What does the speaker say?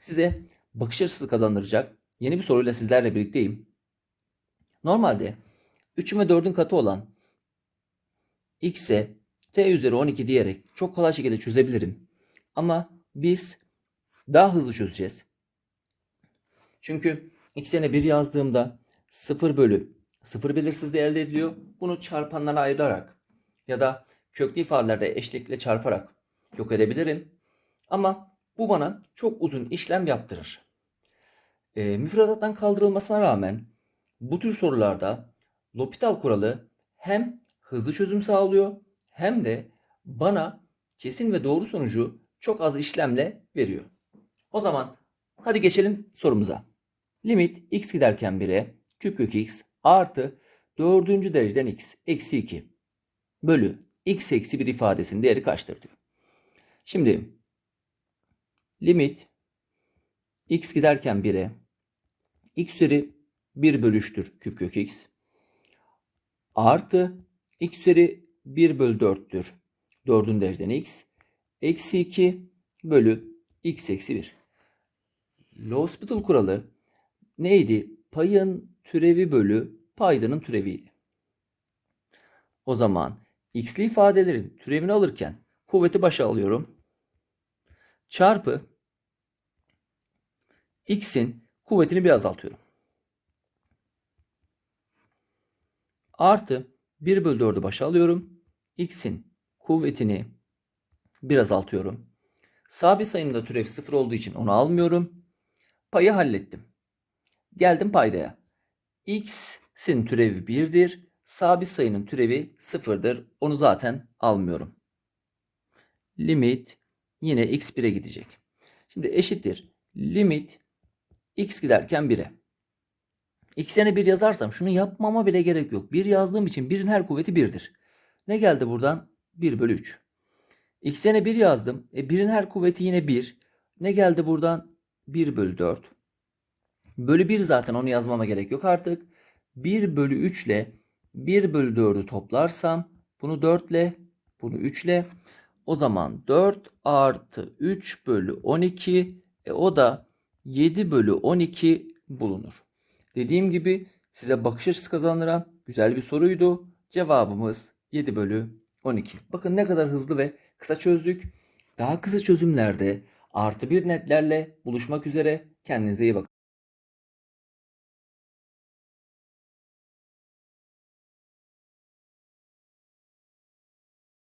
size bakış açısı kazandıracak yeni bir soruyla sizlerle birlikteyim. Normalde 3'ün ve 4'ün katı olan x'e t üzeri 12 diyerek çok kolay şekilde çözebilirim. Ama biz daha hızlı çözeceğiz. Çünkü x yerine 1 yazdığımda 0 bölü 0 belirsizliği elde ediliyor. Bunu çarpanlara ayırarak ya da köklü ifadelerde eşlikle çarparak yok edebilirim. Ama bu bana çok uzun işlem yaptırır. E, müfredattan kaldırılmasına rağmen bu tür sorularda L'Hopital kuralı hem hızlı çözüm sağlıyor hem de bana kesin ve doğru sonucu çok az işlemle veriyor. O zaman hadi geçelim sorumuza. Limit x giderken 1'e küp kök x artı dördüncü dereceden x eksi 2 bölü x eksi 1 ifadesinin değeri kaçtır diyor. Şimdi limit x giderken 1'e x üzeri 1 bölü 3'tür küp kök x artı x üzeri 1 bölü 4'tür. 4'ün dereceden x eksi 2 bölü x eksi 1. L'Hospital kuralı neydi? Payın türevi bölü paydanın türeviydi. O zaman x'li ifadelerin türevini alırken kuvveti başa alıyorum. Çarpı x'in kuvvetini bir azaltıyorum. Artı 1 bölü 4'ü başa alıyorum. x'in kuvvetini bir azaltıyorum. Sabit sayının da türevi 0 olduğu için onu almıyorum. Payı hallettim. Geldim paydaya. x'in türevi 1'dir. Sabit sayının türevi 0'dır. Onu zaten almıyorum. Limit yine x 1'e gidecek. Şimdi eşittir. Limit x giderken 1'e. x yerine 1 yazarsam şunu yapmama bile gerek yok. 1 yazdığım için 1'in her kuvveti 1'dir. Ne geldi buradan? 1 bölü 3. x yerine 1 yazdım. E 1'in her kuvveti yine 1. Ne geldi buradan? 1 bölü 4. Bölü 1 zaten onu yazmama gerek yok artık. 1 bölü 3 ile 1 bölü 4'ü toplarsam bunu 4 ile bunu 3 ile o zaman 4 artı 3 bölü 12 e, o da 7 bölü 12 bulunur. Dediğim gibi size bakış açısı kazandıran güzel bir soruydu. Cevabımız 7 bölü 12. Bakın ne kadar hızlı ve kısa çözdük. Daha kısa çözümlerde artı bir netlerle buluşmak üzere. Kendinize iyi bakın.